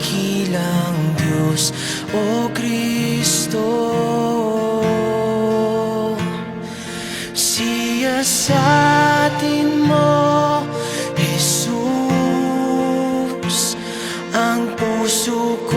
sa dakilang Diyos, O Kristo. Siyasatin mo, Jesus, ang puso kong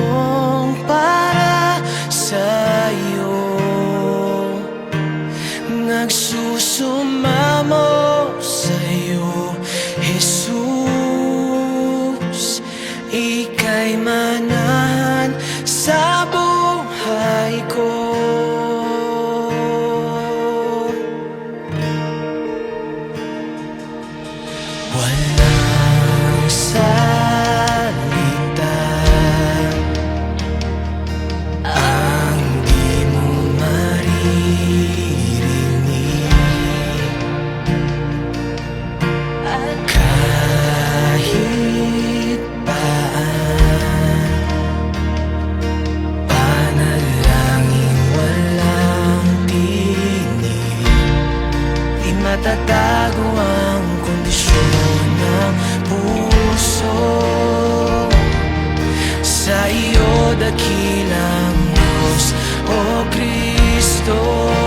Natatago ang kondisyon ng puso. Sa iyo dakilang Diyos, O oh Kristo.